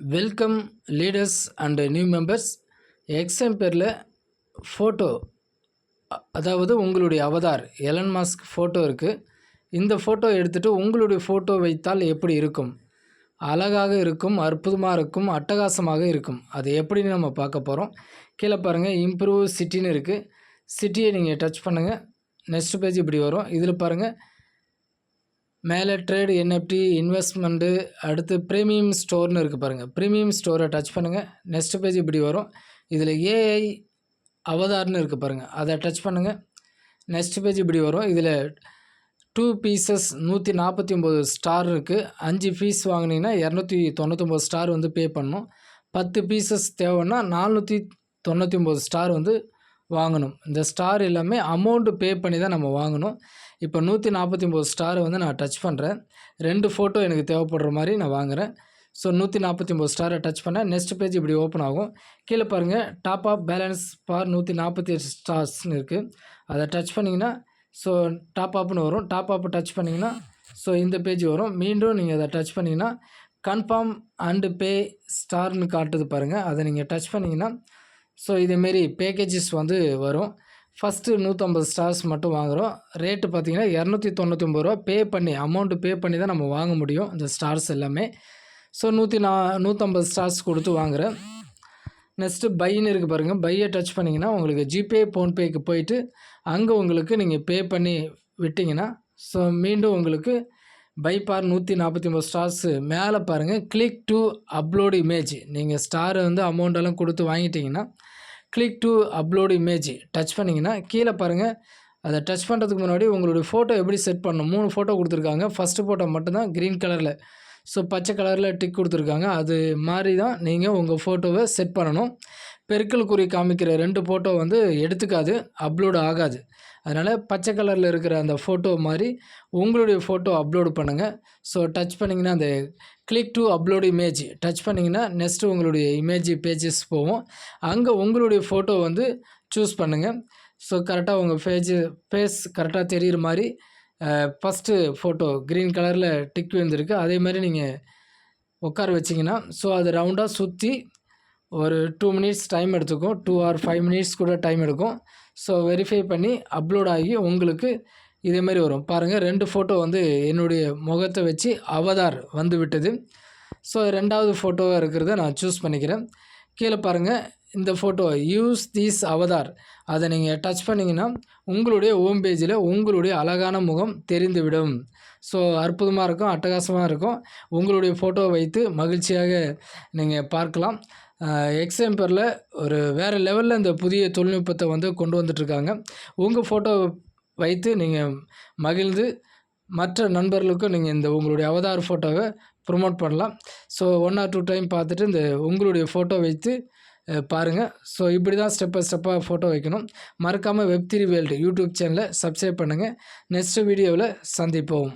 Welcome leaders and new members exam பேரில் photo அதாவது உங்களுடைய அவதார் எலன் மாஸ்க் ஃபோட்டோ இருக்குது இந்த ஃபோட்டோ எடுத்துகிட்டு உங்களுடைய ஃபோட்டோ வைத்தால் எப்படி இருக்கும்? அழகாக இருக்கும் அற்புதமாக இருக்கும் அட்டகாசமாக இருக்கும். அது எப்படின்னு நம்ம பார்க்க போகிறோம் கீழே பாருங்கள் இம்ப்ரூவ் சிட்டின்னு இருக்குது சிட்டியை நீங்கள் டச் பண்ணுங்கள் நெக்ஸ்ட் பேஜ் இப்படி வரும். இதில் பாருங்கள் மேலே ட்ரேடு என்எஃப்டி இன்வெஸ்ட்மெண்ட்டு அடுத்து ப்ரீமியம் ஸ்டோர்னு இருக்குது பாருங்கள் ப்ரீமியம் ஸ்டோரை டச் பண்ணுங்கள் நெக்ஸ்ட் பேஜ் இப்படி வரும். இதில் ஏஐ அவதார்னு இருக்குது பாருங்கள் அதை டச் பண்ணுங்கள் நெக்ஸ்ட் பேஜ் இப்படி வரும். இதில் டூ பீசஸ் நூற்றி நாற்பத்தி ஒம்பது ஸ்டார் இருக்குது அஞ்சு பீஸ் வாங்கினீங்கன்னா இரநூத்தி தொண்ணூற்றொம்பது ஸ்டார் வந்து பே பண்ணணும் பத்து பீசஸ் தேவைன்னா நானூற்றி தொண்ணூற்றி ஒம்பது ஸ்டார் வந்து வாங்கணும். இந்த ஸ்டார் எல்லாமே அமௌண்ட்டு பே பண்ணி தான் நம்ம வாங்கணும். இப்போ நூற்றி நாற்பத்தி ஒம்பது ஸ்டாரை வந்து நான் டச் பண்ணுறேன் ரெண்டு ஃபோட்டோ எனக்கு தேவைப்படுற மாதிரி நான் வாங்குகிறேன் ஸோ நூற்றி நாற்பத்தி ஒம்பது ஸ்டாரை டச் பண்ணேன். நெக்ஸ்ட் பேஜ் இப்படி ஓப்பன் ஆகும். கீழே பாருங்கள் டாப் ஆஃப் பேலன்ஸ் பார் நூற்றி நாற்பத்தி எட்டு ஸ்டார்ஸ்னு இருக்குது அதை டச் பண்ணிங்கன்னா ஸோ டாப் ஆப்னு வரும். டாப் ஆப் டச் பண்ணிங்கன்னா ஸோ இந்த பேஜ் வரும். மீண்டும் நீங்கள் அதை டச் பண்ணிங்கன்னா கன்ஃபார்ம் அண்டு பே ஸ்டார்னு காட்டுது பாருங்கள் அதை நீங்கள் டச் பண்ணிங்கன்னா ஸோ இதேமாரி பேக்கேஜஸ் வந்து வரும். ஃபஸ்ட்டு நூற்றம்பது ஸ்டார்ஸ் மட்டும் வாங்குகிறோம் ரேட்டு பார்த்திங்கன்னா இரநூத்தி தொண்ணூற்றி ஒம்பது ரூபா பே பண்ணி அமௌண்ட்டு பே பண்ணி தான் நம்ம வாங்க முடியும் இந்த ஸ்டார்ஸ் எல்லாமே. ஸோ நூற்றி நா நூற்றம்பது ஸ்டார்ஸ் கொடுத்து வாங்குகிறேன் நெக்ஸ்ட்டு பைன்னு இருக்குது பாருங்கள் பையை டச் பண்ணிங்கன்னா உங்களுக்கு ஜிபே ஃபோன்பேக்கு போயிட்டு அங்கே உங்களுக்கு நீங்கள் பே பண்ணி விட்டிங்கன்னா ஸோ மீண்டும் உங்களுக்கு பை பார் நூற்றி நாற்பத்தி ஒம்பது ஸ்டார்ஸு மேலே பாருங்கள் கிளிக் டு அப்லோடு இமேஜ் நீங்கள் ஸ்டாரு வந்து அமௌண்ட்டெல்லாம் கொடுத்து வாங்கிட்டிங்கன்னா click to upload image touch பண்ணிங்கன்னா கீழே பாருங்கள் அதை டச் பண்ணுறதுக்கு முன்னாடி உங்களுடைய ஃபோட்டோ எப்படி செட் பண்ணணும்? மூணு ஃபோட்டோ கொடுத்துருக்காங்க. ஃபஸ்ட்டு ஃபோட்டோ மட்டும்தான் க்ரீன் கலரில் ஸோ பச்சை கலரில் டிக் கொடுத்துருக்காங்க. அது மாதிரி தான் நீங்கள் உங்கள் ஃபோட்டோவை செட் பண்ணணும். பெருக்கல் குறி காமிக்கிற ரெண்டு ஃபோட்டோ வந்து எடுத்துக்காது அப்லோடு ஆகாது. அதனால் பச்சை கலரில் இருக்கிற அந்த ஃபோட்டோ மாதிரி உங்களுடைய ஃபோட்டோ அப்லோடு பண்ணுங்கள் ஸோ டச் பண்ணிங்கன்னா அந்த click to upload image touch பண்ணிங்கன்னா நெக்ஸ்ட்டு உங்களுடைய இமேஜ் பேஜஸ் போவோம் அங்கே உங்களுடைய ஃபோட்டோ வந்து சூஸ் பண்ணுங்கள் ஸோ கரெக்டாக உங்கள் பேஜு ஃபேஸ் கரெக்டாக தெரிகிற மாதிரி ஃபஸ்ட்டு ஃபோட்டோ க்ரீன் கலரில் டிக் வந்துருக்கு அதே மாதிரி நீங்கள் உட்கார வச்சிங்கன்னா ஸோ அது ரவுண்டாக சுற்றி ஒரு டூ மினிட்ஸ் டைம் எடுத்துக்கும். டூ ஆர் ஃபைவ் மினிட்ஸ் கூட டைம் எடுக்கும். ஸோ வெரிஃபை பண்ணி அப்லோட் ஆகி உங்களுக்கு இதே மாதிரி வரும். பாருங்கள் ரெண்டு ஃபோட்டோ வந்து என்னுடைய முகத்தை வச்சு அவதார் வந்து விட்டது ஸோ ரெண்டாவது ஃபோட்டோவாக இருக்கிறத நான் சூஸ் பண்ணிக்கிறேன். கீழே பாருங்கள் இந்த ஃபோட்டோ யூஸ் தீஸ் அவதார் அதை நீங்கள் டச் பண்ணிங்கன்னா உங்களுடைய ஹோம் பேஜில் உங்களுடைய அழகான முகம் தெரிந்துவிடும். ஸோ அற்புதமாக இருக்கும் அட்டகாசமாக இருக்கும். உங்களுடைய ஃபோட்டோவை வைத்து மகிழ்ச்சியாக நீங்கள் பார்க்கலாம். எக்ஸாம்பிளில் ஒரு வேறு லெவலில் இந்த புதிய தொழில்நுட்பத்தை வந்து கொண்டு வந்துட்ருக்காங்க உங்கள் ஃபோட்டோ வைத்து நீங்கள் மகிழ்ந்து மற்ற நண்பர்களுக்கும் நீங்கள் இந்த உங்களுடைய அவதார் ஃபோட்டோவை ப்ரொமோட் பண்ணலாம். So one or two time பார்த்துட்டு இந்த உங்களுடைய ஃபோட்டோ வைத்து பாருங்கள் ஸோ இப்படி தான் ஸ்டெப் பை ஸ்டெப்பாக ஃபோட்டோ வைக்கணும். மறக்காமல் வெப் திரி வேல்டு யூடியூப் சேனலை சப்ஸ்கிரைப் பண்ணுங்கள் நெக்ஸ்ட் வீடியோவில் சந்திப்போம்.